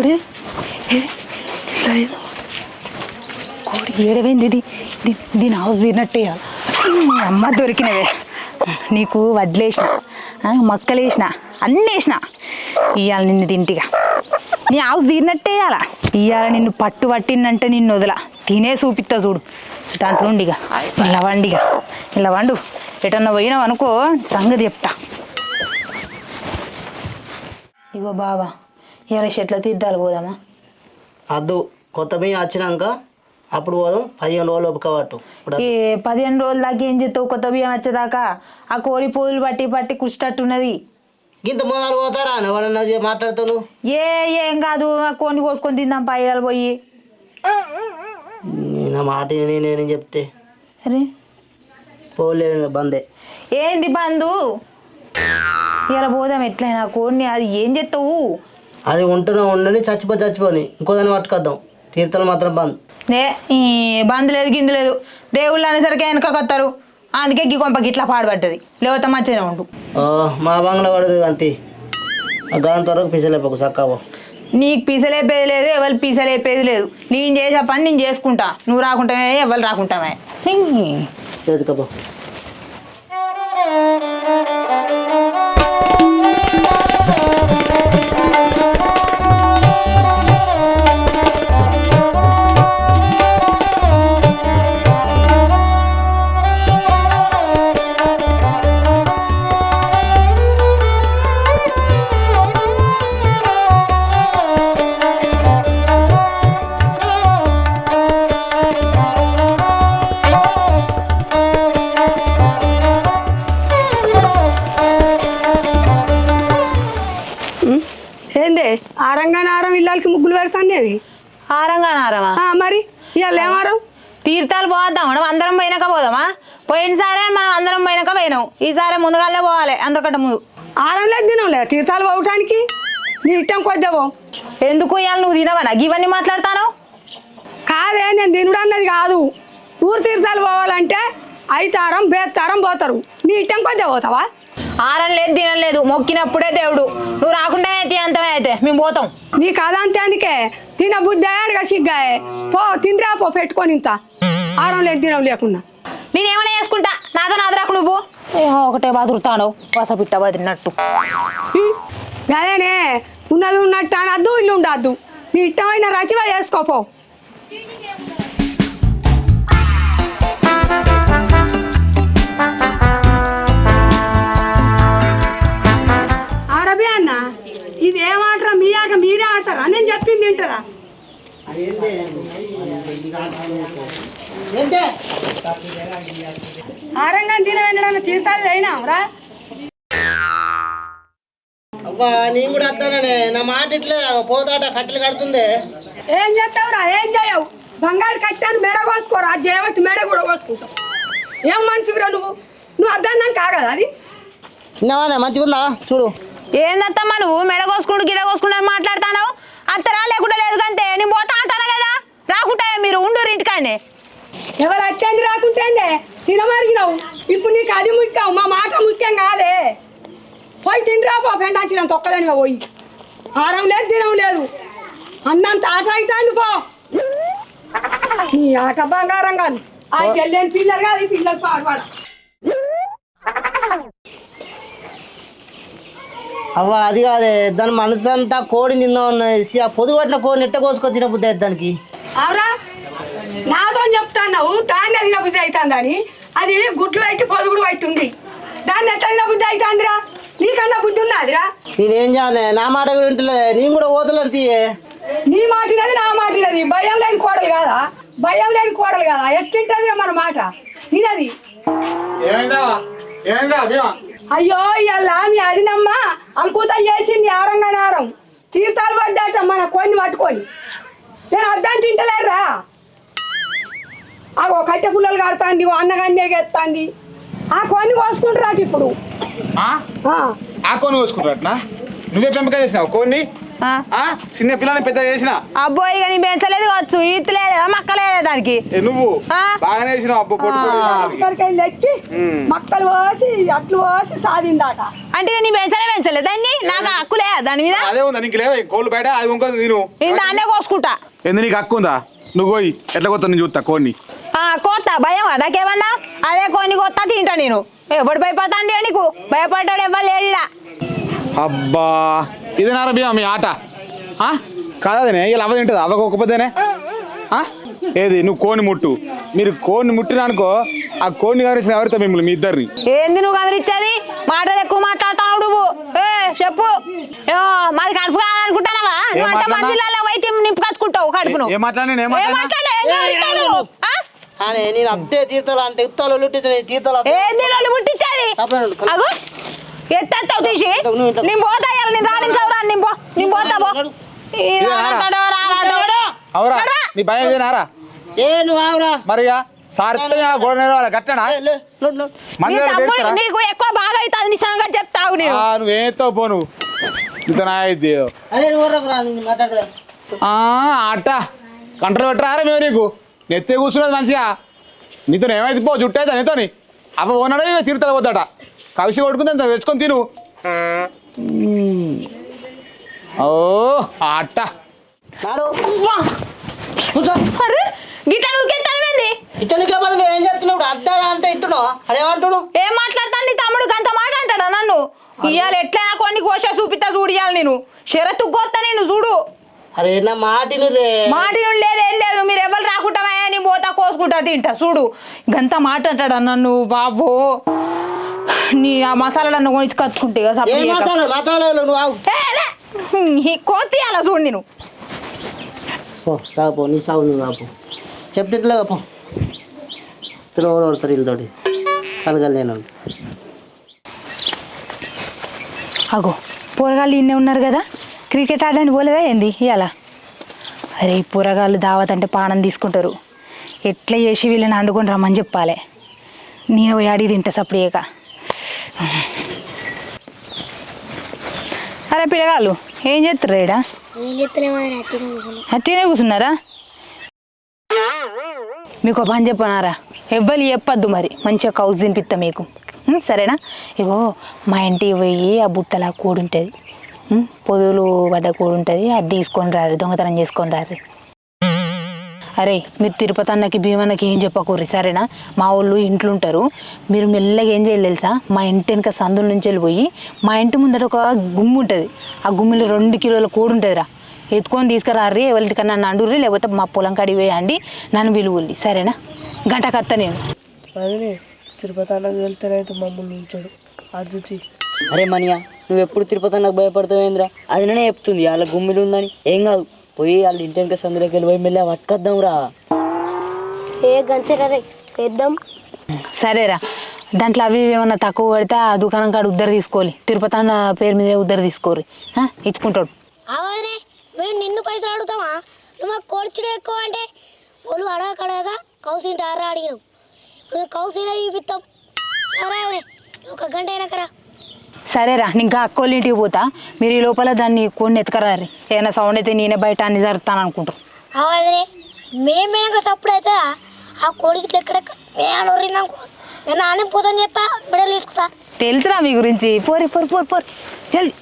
కోడి లేదు. కోడి ఏడవైంది ఇది దీని హౌస్ తిన్నట్టే అమ్మ దొరికినవే. నీకు వడ్లేసిన మొక్కలు మక్కలేసిన అన్నీ వేసిన ఇవాళ నిన్ను తింటిగా. నీ హౌస్ తీరినట్టే ఇవాళ ఇవాళ నిన్ను పట్టు పట్టిందంటే నిన్ను వదల. తినే చూపిస్తా చూడు. దాంట్లో ఉండిగా. ఇలా వండిగా. ఇలా వండు. ఎటన్నా పోయినావు అనుకో సంగతి చెప్తా. ఇగో బాబా ఇలా చెట్ల తీద్దాలు పోదామా? అద్దు కొత్త బియ్యం వచ్చినాక అప్పుడు పోదాం పదిహేను రోజులు ఒప్పుకోబట్టు ఇప్పుడు ఏ పదిహేను రోజుల దాకా ఏం చేస్తావు? కొత్త బియ్యం వచ్చేదాకా ఆ కోడి పోదులు పట్టి పట్టి కుష్టట్టున్నది ఇంత మొదలు పోతారా? ఎవరన్నా నువ్వు? ఏ ఏం కాదు ఆ కోడిని కోసుకొని తిందాం పైయాలు పోయి. నీ మాట నేను చెప్తే? అరే. పోలేదు బందే. ఏంది బంధు? ఇలా పోదాం ఎట్లయినా కోడిని అది ఏం చేస్తావు? అది ఉంటున్నా ఉండని చచ్చిపో చచ్చిపోని ఇంకో దాన్ని పట్టుకొద్దాం. తీర్థాలు మాత్రం బంద్. ఏ ఈ బంధు లేదు గిందు లేదు. దేవుళ్ళు అనేసరికి వెనకకొత్తారు అందుకే గీ కొంపకి ఇట్లా పాడుపడ్డది. లేకపోతే మంచిగా ఉండు. ఆ, మా బంగ్లా పడదు అంతే. గాంత వరకు పిసలేపకు చక్కబో నీకు పీసలేపేది లేదు ఎవరు పీసలేపేది లేదు. నేను చేసే పని నేను చేసుకుంటా. నువ్వు రాకుంటామే ఎవరు రాకుంటామే. చేతికపో ఏంది ఆరంగానారం ఇళ్ళకి ముగ్గులు పెడతాండేది హారంగా నారమా ఆ, మరి ఇవాళ ఏమారం తీర్థాలు పోద్దాం మనం అందరం పోయినాక పోదామా? పోయినసారే మనం అందరం పోయినాక పోయినాం. ఈసారి ముందుగానే పోవాలి అందరికంటే ముందు. ఆరం లేదు దినం లేదు తీర్థాలు పోవటానికి? నీ ఇష్టం కొద్దావో ఎందుకు ఇవాళ నువ్వు తినవనా? ఇవన్నీ మాట్లాడతాను? కాదే నేను తినుడు అన్నది కాదు. ఊరు తీర్థాలు పోవాలంటే ఐతారం బేత్తారం పోతారు. నీ ఇష్టం కొద్దే పోతావా? ఆరం లేదు తినం లేదు మొక్కినప్పుడే దేవుడు. నువ్వు రాకుండా అయితే అంతమే అయితే మేము పోతాం. నీ కథంతానికే తిన బుద్ధి సిగ్గాయే పో తిందిరా పో పెట్టుకొని ఇంత. ఆరం లేదు దినం లేకుండా. నేనేమైనా చేసుకుంటా? నాతో నాదరాకు నువ్వు? ఏమో ఒకటే బాదురుతాను వసపిట్ట బదిరినట్టు హ్మ్. అదేనే ఉన్నది ఉన్నట్టు అనద్దు ఇల్లు ఉండద్దు. నీ ఇష్టమైన రకివా చేసుకోపో ఆడబి అన్న ఇది ఏం ఆటరా మీ ఆట మీరే ఆడతారా? నేను చెప్పింది తింటారా ఆరంగా తినవేంద్ర తీర్థాలు అయినావురా అబ్బా నేను కూడా వస్తాననే. నా మాట ఇట్లే పోతాట కట్టెలు కడుతుంది. ఏం చేస్తావురా ఏం చేయవు? బంగారు కట్టాను మెడ కోసుకోరా. చేయబట్టి మెడ కూడా కోసుకుంటావు. ఏం మనిషివిరా నువ్వు? నువ్వు అర్థం కాగదా అది? మంచిగా ఉందా చూడు. ఏందత్తమ్మా నువ్వు? మెడ కోసుకుంటూ గిడ కోసుకుంటూ అని మాట్లాడతాను అత్తరా లేకుండా లేదు కంటే నేను పోతా అంటాను కదా? రాకుంటా మీరు? ఉండు ఇంటికానే ఎవరు అట్టేంది రాకుంటేందే? తినమరిగినావు ఇప్పుడు నీకు అది ముఖ్యం మా మాట ముఖ్యం కాదే. పోయి తిండిరా పో పెండాచిన తొక్కదానిగా పోయి. ఆరం లేదు తినం లేదు. అన్నంత ఆట అవుతాంది పో. నీ ఆట బంగారం కాదు ఆ చెల్లెని పిల్లలు కాదు ఈ పిల్లలు పాడుపాడ అవ్వ అది కాదే దాని మనసు అంతా కోడి నిందా ఉన్నది. ఆ పొదుగు పట్టిన కోడిని ఎట్ట కోసుకో తినబుద్ది అవుతుంది దానికి? అవురా నాతో చెప్తాన్నావు దాన్ని అది బుద్ధి అవుతుందని అది గుడ్లు పెట్టి పొదుగుడు పట్టుంది దాన్ని ఎట్లా బుద్ధి అవుతుందిరా? నీకన్నా బుద్ధి ఉన్నదిరా? నేనేం చేయనే నా మాట కూడా వింటలే. నేను కూడా ఓతలేను తీయే. నీ మాటినది నా మాటినది భయం లేని కోడలు కాదా? భయం లేని కోడలు కాదా? ఎట్టింటది మన మాట? ఇదది ఏమైందా? ఏమైందా భీమా? అయ్యో ఇవాళ మీ అదినమ్మ అనుకూతం చేసింది ఆరంగా నారం తీర్థాలు పడ్డాట మన కొన్ని పట్టుకొని. నేను అర్థం తింటలేరురా ఆ కట్టె పుల్లలు కడతాంది ఓ అన్నగన్నే ఎత్తాంది ఆ కొన్ని కోసుకుంటారా ఇప్పుడు. ఆ? కోని కోసుకుంటారట్నా నువ్వే పెంపకం చేసినావు కోన్ని? చిన్న పిల్లని పెద్ద చేసిన? అబ్బో ఇక నీ పెంచలేదు కావచ్చు. ఈతలేదు మక్కలేదు దానికి. ఏ నువ్వు? ఆ. బాగానే వేసినావు అబ్బో పొట్టు పొట్టు వేసినావు దానికి. అక్కడికి తెచ్చి ఉమ్. మక్కలు పోసి అట్లు పోసి సాధిందాట. అంటే నీ పెంచలే పెంచలేదు దాన్ని? నాకు హక్కులే దాని మీద? అదే ఉందా? నీకు లేవా? కోళ్ళు బయట? అది ఇంకో తిను. నేను దాన్నే కోసుకుంటా. ఎందు నీకు హక్కు ఉందా? నువ్వు పోయి ఎట్లా కొత్త నేను చూస్తా కోడిని. ఆ, కోత భయం నాకేమన్నా? అదే కొన్ని కొత్త తింటా నేను. ఎవడు భయపడతాండి నీకు? భయపడ్డాడు ఎవ్వరు లేడురా. అబ్బా. ఇది నారా మీ ఆట? ఆ? కాదనే ఇలా అవ్వ తింటుంది? అవ్వకపోతేనే ఆ? ఏది? నువ్వు కోని ముట్టు. మీరు కోని ముట్టిన అనుకో ఆ కోడిని కవరించిన ఎవరితో మిమ్మల్ని? మీ ఇద్దరిని. ఏంది నువ్వు గమనించేది మాటలు ఎక్కువ మాట్లాడతావు నువ్వు. ఏ చెప్పు. ఏ, మాది కడుపు కాదనుకుంటానవా అంటే మాట్లాడినా? మందిలో అయితే నింపుకొచ్చుకుంటావు కడుపును. ఏ మాట్లాడినా మాట్లాడే? ఏం మాట్లాడు? ఆ? కానీ నేను అంతే తీర్థాలు అంటే లుట్టించిన తీర్థాలు ఎత్తెత్తావు తీసి. నేను పోతా ఇవాళ నేను రాణించవురా నేను పో నేను పోతా పో. అవురా. నీ భయం ఏ నువ్వు ఆవురా. మరిగా? నీకు ఎక్కువ అవుతుంది నీ సంగతి చెప్తావు నువ్వేతో పో నువ్వు? అట్ట కంట్రోల్ పెట్టరారా మేము నీకు? నెత్తే కూర్చున్నది మంచిగా. నీతో ఏమైతే పో జుట్టు అయితే నీతోని. అవ్వ ఓనాడు తీరుతల పోతాడ? కవిసి కొట్టుకుంది అంత తెచ్చుకొని తిను. ఓ అట్ట అరే గిట్ట ఇతనికి నువ్వు ఏం చెప్తున్నావు అద్దాడా అంటే ఇంటున్నావు అడేమంటుడు ఏం మాట్లాడతాను? నీ తమ్ముడు గంత మాట అంటాడా నన్ను ఇవాళ ఎట్లయినా కొన్ని కోశ చూపిస్తా చూడియాలి నేను. షరతు కొత్త నేను చూడు. అరే నా మాటిను రే మాటి నుండి లేదు ఏం లేదు. మీరు ఎవరు రాకుంటావా నేను పోతా కోసుకుంటా తింటా. చూడు. గంత మాట అంటాడా నన్ను? బాబో నీ ఆ మసాలాలన్నీ కొని కచ్చుకుంటే ఇక ఏం సప్పుడు చేయక. మాట్లాడు మాట్లాడలేదు నువ్వు ఆగు. ఏ, లే. ఈ కోతి అలా చూడు నేను. పో సాగు నీ సాగు నువ్వు ఆపు. చెప్తింట్లో పో. పడతారు వీళ్ళతోటి కలగలేను అగో పోరగాళ్ళు ఇన్నే ఉన్నారు కదా? క్రికెట్ ఆడడానికి పోలేదా ఏంది ఇవాళ అరే ఈ పోరగాళ్ళు దావత్ అంటే పానం తీసుకుంటారు. ఎట్లా చేసి వీళ్ళని అండుకొని రమ్మని చెప్పాలి. నేను పోయి అడిగి తింటా సప్పుడేక అరే పిల్లగాళ్ళు ఏం చేస్తారు చెప్తలేమని అట్టిన కూర్చున్నాం. అట్టినే కూర్చున్నారా? మీకు పని చెప్పనారా? ఎవ్వరు చెప్పద్దు మరి. మంచిగా కౌస్ తినిపిస్తా మీకు. సరేనా? ఇగో మా ఇంటికి పోయి ఆ బుట్టలా కూడి ఉంటుంది ఉం, పొదులు పడ్డ కూడి ఉంటుంది అది తీసుకొని రారు దొంగతనం చేసుకొని రారు. అరే మీరు తిరుపతి అన్నకి భీమన్నకి ఏం చెప్పకూర్రి సరేనా? మా వాళ్ళు ఇంట్లో ఉంటారు మీరు మెల్లగా ఏం చేయాలి తెలుసా? మా ఇంటి వెనక సందుల నుంచి వెళ్ళిపోయి మా ఇంటి ముందర ఒక గుమ్ము ఉంటుంది. ఆ గుమ్మిలో రెండు కిలోల కూడు ఉంటుందిరా. ఎత్తుకొని తీసుకురారి ఎవరింటికన్నా నన్ను అండుర్రి లేకపోతే మా పొలం కాడికి వేయండి నన్ను విలువల్లి సరేనా? గంట కత్త నేను. అదే తిరుపతి అన్నకు వెళ్తేనైతే మమ్మల్ని ఉంచాడు. అద్దుతి అరే మనియా నువ్వు ఎప్పుడు తిరుపతి నాకు భయపడతావేంద్రా? అది నేనే చెప్తుంది వాళ్ళ గుమ్మిలు ఉందని. ఏం కాదు. పోయి వాళ్ళ ఇంటి వెనక సందులోకి వెళ్ళి పోయి మెల్లగా పట్టుకొద్దాం రా. ఏ గంతేరా రే వేద్దాం. సరేరా. దాంట్లో అవి ఏమన్నా తక్కువ పడితే ఆ దుకాణం కాడ ఉద్దరు తీసుకోవాలి. తిరుపతి అన్న పేరు మీద ఉద్దరు తీసుకోరు ఇచ్చుకుంటాడు. అవనే మేము నిన్ను పైసలు అడుగుతామా నువ్వు మాకు కోడ్చుడు ఎక్కువ అంటే వాళ్ళు అడగక అడగక కౌసింటి ఆరా అడిగినాం మేము కౌసీనే చూపిస్తాం సరే ఒక గంట అయినాకరా సరేరా ఇంకా అక్కోళ్ళ ఇంటికి పోతా. మీరు ఈ లోపల దాన్ని కొన్ని ఎత్తుకరారి ఏదైనా సౌండ్ అయితే నేనే బయట అన్ని జరుపుతాను అనుకుంటారు అవదే మేము వెనక సప్పుడు అయితే ఆ కోడికి ఎక్కడ నేను నేను ఆనే పోతాను చెప్తా బిడలు తీసుకుతా తెలుసురా మీ గురించి. పోరి పోరి పోరి పోరి. జల్ది.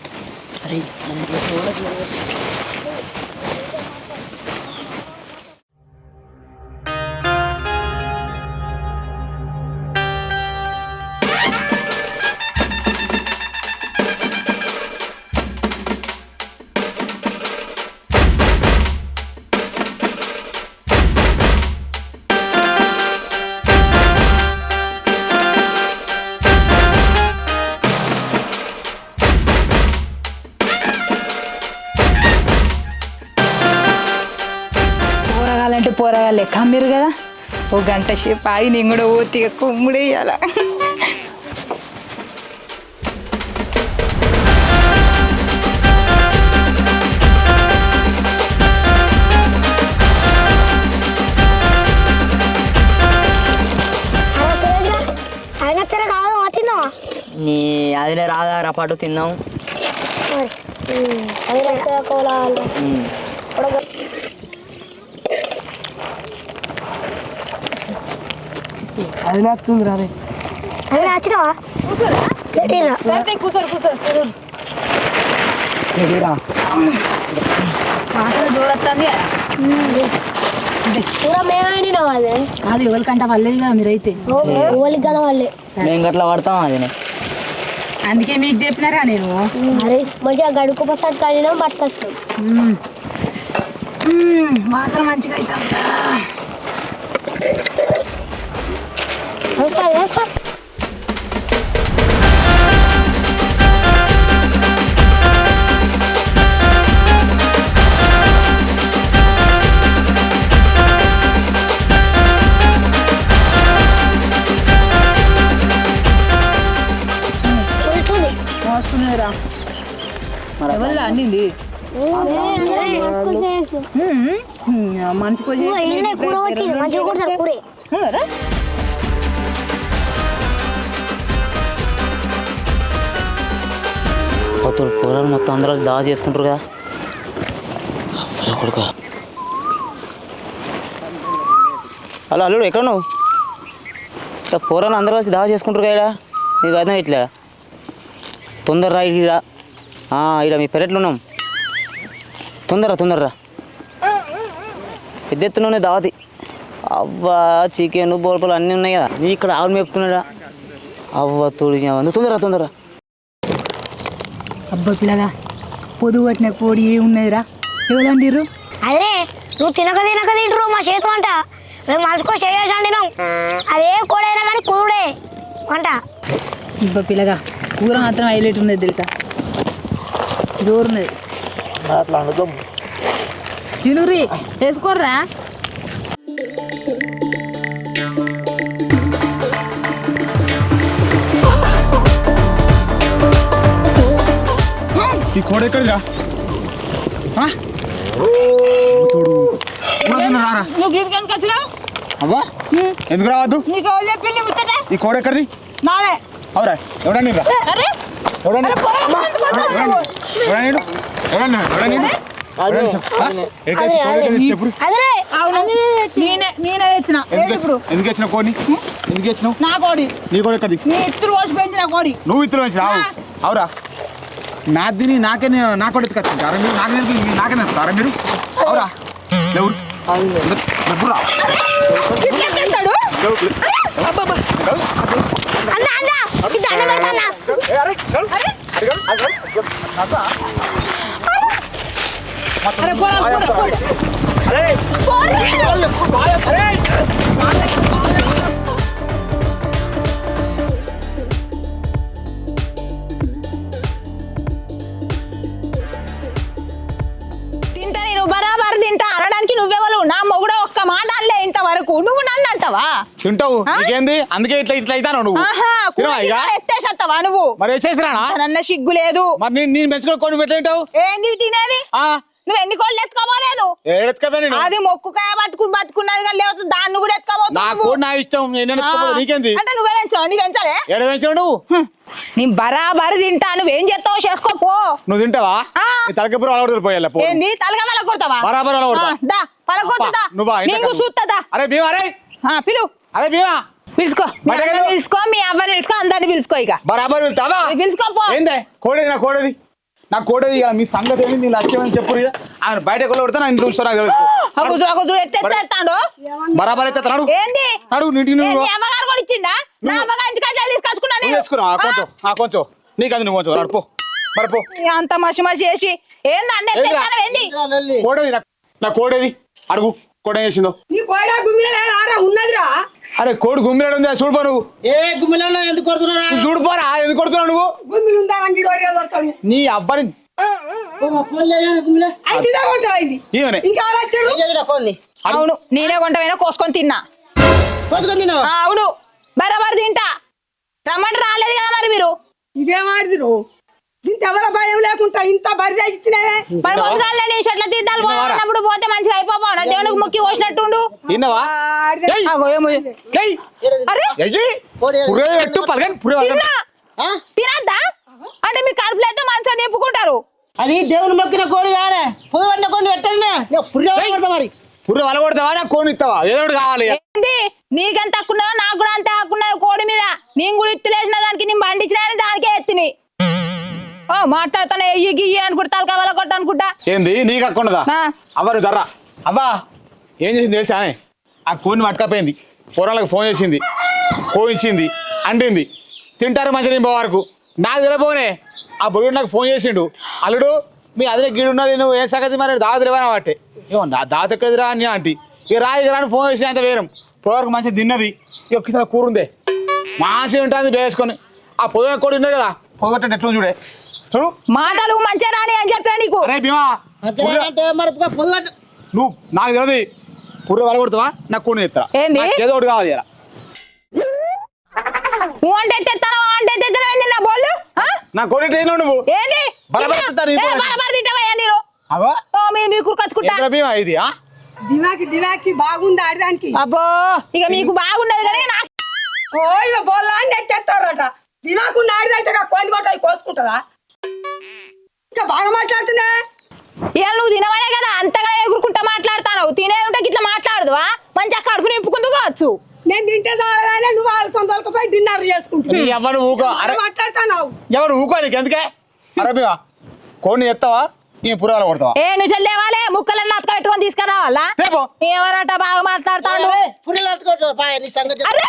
పోరగాలంటే పోరగాలు లెక్క మీరు కదా ఓ గంట సేపు ఆగి నేను కూడా పోతే కొమ్ముడే ఇవ్వాల అయినా సరే కాదు తిన్నావా నీ అదినే రాదా రా పాటు తిందాం అది నచ్చుంది రాదే అది నచ్చినవా కూర్చోరు కూర్చోరు కాదు ఎవరికంటే వాళ్ళేది కదా మీరైతే మేము గట్లా పడతాం అది అందుకే మీకు చెప్పినారా నేను మంచిగా గడుకు ప్రసాద్ కడిగినాం పట్టుకొస్తాం వాసన మంచిగా అవుతాం వస్తున్నారా ఎవరు అండింది మనిషికి వచ్చి పొత్తులు కూరలు మొత్తం అందరూ దా చేసుకుంటారు కదా. అలా కొడుక. హలో అల్లుడు ఎక్కడ నువ్వు ఇట్లా పూరలు అందరూ కలిసి దా చేసుకుంటారు కదా నీకు అర్థం ఇట్లా తొందర రా ఇడ ఇడ మీ పెరట్లో ఉన్నాం. తొందర తొందరరా. పెద్ద ఎత్తున దావతి అవ్వా చికెన్ బోల్పలు అన్నీ ఉన్నాయి కదా. నీ ఇక్కడ ఆవులు మేపుతున్నాడా? అవ్వ తోడు తొందరరా తొందరరా. అబ్బా పిల్లగా పొదుగు పట్టిన కోడి ఏ ఉన్నదిరా? ఎవరు అండిర్రు అదే నువ్వు తినక తినక తింటారు మా చేతి వంట మేము మనసుకో అండినాం అదే కోడైనా కానీ కూడే వంట. అబ్బా పిల్లగా కూర మాత్రం హైలైట్ ఉన్నది తెలుసా? జోరున్నది. అట్లా అనుకోం తినురి వేసుకోర్రా? ఈ కోడ ఎక్కడిదా రారా? నువ్వు గీడికి వచ్చినావు? అవ్వా? ఎందుకు రావద్దు? నీకు ఎవరు చెప్పింది ముచ్చట? ఈ కోడ ఎక్కడిది? నాదే అవురా ఎవడండి రా ఎవడండి ఎవడండి ఎవడండి ఎవడండి ఎందుకు వచ్చిన కోడిని? ఎందుకు వచ్చినావు నా కోడి. నీ కోడ ఎక్కడిది? నీ పోసి పెంచిన కోడి. నువ్వు అవురా. నా దీని నాకే నే- నా కూడా ఎత్తుకొచ్చింటారా మీరు నాకే నేర్పి- నాకే నేర్పుతారా? మీరు? అవురా. ఎవరు ఎప్పుడు రా తెస్తాడు అన్న అన్న ఇది దండ పెట్టన్న అరే పోరా, పోరా, తింటావు? నీకేంది? అందుకే ఇట్లా ఇట్లా అవుతాను నువ్వు. ఎత్తేసత్తావా నువ్వు? మరి వేసేసిరానా నన్న సిగ్గు లేదు. మరి నేను నేను పెంచుకుని కొన్ని పెట్టే తింటావు? ఏంది తినేది? ఆ, నువ్వు ఎన్ని కోళ్ళు నేను. అది మొక్కుకాయ పట్టుకుని బతుకున్నది కానీ లేకపోతే దాన్ని కూడా నా ఎత్తుకోబోతున్నావు కూడా నా ఇష్టం నీకేంది? అంటే నువ్వే పెంచావు? నీ పెంచాలే? ఏడ పెంచావు నువ్వు. నేను బరాబర్ తింటా నువ్వేం చేస్తావు చేసుకోపో నువ్వు తింటావా? తలకపురం అలవాటు పోయాలి పో. ఏంది? తలగా పల కొడతావా? బరాబర్ అలా కొడతా. ఆ, దా పల కొడతా అప్పా, నువ్వా నీకు. చూస్తుందా అరే భీమా అరే. పిలు. అరే భీమా. పిలుచుకో. మీ అన్నని. పిలుచుకో మీ అవ్వని పిలుచుకో అందరిని పిలుచుకో ఇక. బరాబర్ వెళ్తావా? పిలుచుకోపో ఏందే? కోడేది నా కోడేది? నా కోడేది ఇక మీ సంగతి ఏంది? నీ లక్ష్యం చెప్పు ఇక. ఆయన బయట నా ఇంటి చూస్తా నాకు తెలుసు. అగుదు అగుదు ఎత్తెత్తాడు బరాబర్ అయితే ఏంది? అడుగు నీటి ఏ, నువ్వు నీ అమ్మగారు కూడా ఇచ్చిండా? నా నువ్వు- అమ్మగారి ఇంటికి వచ్చి తీసుకొచ్చుకున్నా నువ్వు నేను. చేసుకున్నావు ఆ కొంచెం ఆ కొంచెం. నీకు అది నువ్వు కొంచెం నడుపు మరి పో. ఇక అంత మసి మసి చేసి. ఏందిరా? ఏంది? కోడేది నా- నా కోడేది. అడుగు. కోడ చేసిందో? నీ కోడా గుమ్మిల లేదారా ఉన్నదిరా. అరే కోడి గుమ్మిలాడు ఉంది చూడుపో నువ్వు. ఏ గుమ్మిలో ఎందుకు కొడుతున్నారా చూడుపోరా ఎందుకు కొడుతున్నావు నువ్వు? గుమ్మిలు ఉందా? అంటే డోరియా దొరకడు నీ అబ్బాని. అవును నేనే కొంటమైనా కోసుకొని తిన్నా. కోసుకొని తిన్నావా? ఆ, అవును. బరాబర్ తింటా. రమ్మంటే రాలేదు కదా మరి మీరు? ఇదేమాడిదిరు ఇంత ఎవర భయం లేకుండా ఇంత బరి ఇచ్చినవే మరి పొద్దుగాలే నీ చెట్ల తీద్దాలు పోయినప్పుడు పోతే మంచిగా అయిపోవా దేవునికి మొక్కి పోసినట్టుండు విన్నావా. కోడి పెట్టు పలగని? తినద్దా? అంటే మీ కడుపులో అయితే మంచిగా నింపుకుంటారు అది దేవుని మొక్కిన కోడి కోడి పెట్టండి. పుర్రె కొడతా మరి. పుర్రు వల కొడతావా? నాకు కోని ఇస్తావా? ఏదో కావాలి ఏంది? నీకెంత హక్కున్నదో నాకు కూడా అంతే హక్కున్నది కోడి మీద. నేను కూడా ఇత్తులేసిన దానికి నేను పండించిన దానికే ఎత్తిని. ఓ మాట్లాడుతాను ఎయ్యి గియ్యి అనుకుంటా అనుకుంటా. ఏంది? నీకు అక్కున్నదా ఆ. అవ్వరు అవ్వా ఏం చేసింది తెలుసానే ఆ కోడిని పట్టుకపోయింది. పొరాలకు ఫోన్ చేసింది. కోయించింది అంటింది. తింటారు మంచిగా నేను వరకు. నాకు తెలియపోనే. ఆ బొడు నాకు ఫోన్ చేసిండు. అల్లుడు మీ అదే గిడు ఉన్నది నువ్వు ఏ సంగతి మరి? దావ తెలియనా వాటే ఏమో నా దాత ఎక్కడిది రా అని ఆంటీ? ఇక రా ఇక రాని ఫోన్ చేసి అంత వేరం. పొరకు మంచిగా తిన్నది. ఇక ఒక్కసారి కూర ఉంది మాసి ఉంటుంది వేసుకొని ఆ పొద్దున కోడి ఉన్నది కదా పొగట్టు ఎట్లా చూడే. చూడు. మాటలు మంచిగా రాని అని చెప్పా నీకు? అరే భీమా అంటే మరి పొద్దుపట్ట నువ్వు నాకు తెలియదు పుర్రె వల కొడతావా? నాకు కొన్ని ఎత్తా ఏంది? ఏదో ఒకటి కావాలి ఇలా నువ్వు అంటే నా బోళ్ళు కోడి నువ్వు ఏంటి నేను అవా ఓ మీ మీ కురుకొచ్చుకుంటా ఎంత భీమా ఇది ఆ? దిమాకి దిమాకి బాగుంది అబ్బో ఇక మీకు కానీ నాకు ఓ ఇక బోల్లా అని ఎత్తేస్తారట దిమాకు ఆడిదైతే కోడి కొట్ట అవి కోసుకుంటుందా ఇంకా బాగా మాట్లాడుతున్నా ఇవాళ నువ్వు తినవనే కదా అంతగా ఎగురుకుంటా మాట్లాడతాను తినేది ఉంటే ఇట్లా మాట్లాడదువా మంచిగా కడుపు నింపుకుంటూ కావచ్చు నేను తింటే చాలగానే నువ్వు వాళ్ళ తొందరకపోయి డిన్నర్ నీ చేసుకుంటున్నావు ఎవరు ఊకో? అరే మాట్లాడుతున్నావు ఎవరు ఊకో నీకు? ఎందుకే? అరే భీమా కోడిని ఎత్తావా? ఈ కొడతావా? ఏ నువ్వు చెల్లేవాలే ముక్కలన్నీ అతక పెట్టుకొని తీసుకురావాలా? ఎవరట బాగా మాట్లాడతాడు? పుర్రెలు వేసుకోవచ్చు పాయ నీ సంగతి. అరే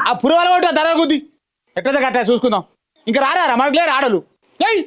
ఆ పుర్రె వల కొట్ట ధర కుద్ది. ఎట్లయితే కట్టా చూసుకుందాం. ఇంకా రారా మనకు లేరు ఆడలు. ఏయ్!